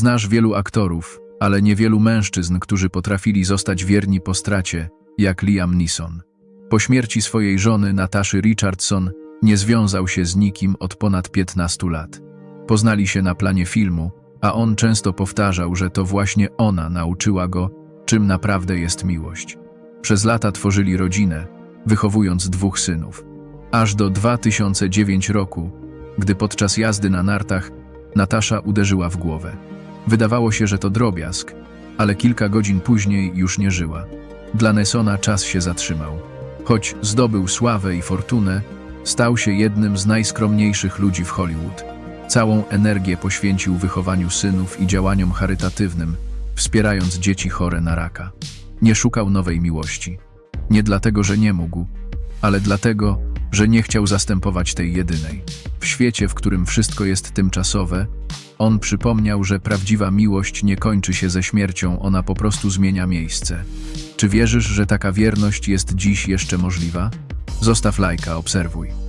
Znasz wielu aktorów, ale niewielu mężczyzn, którzy potrafili zostać wierni po stracie, jak Liam Neeson. Po śmierci swojej żony Nataszy Richardson nie związał się z nikim od ponad 15 lat. Poznali się na planie filmu, a on często powtarzał, że to właśnie ona nauczyła go, czym naprawdę jest miłość. Przez lata tworzyli rodzinę, wychowując dwóch synów. Aż do 2009 roku, gdy podczas jazdy na nartach Natasza uderzyła w głowę. Wydawało się, że to drobiazg, ale kilka godzin później już nie żyła. Dla Nessona czas się zatrzymał. Choć zdobył sławę i fortunę, stał się jednym z najskromniejszych ludzi w Hollywood. Całą energię poświęcił wychowaniu synów i działaniom charytatywnym, wspierając dzieci chore na raka. Nie szukał nowej miłości. Nie dlatego, że nie mógł, ale dlatego, że nie chciał zastępować tej jedynej. W świecie, w którym wszystko jest tymczasowe, on przypomniał, że prawdziwa miłość nie kończy się ze śmiercią, ona po prostu zmienia miejsce. Czy wierzysz, że taka wierność jest dziś jeszcze możliwa? Zostaw lajka, obserwuj.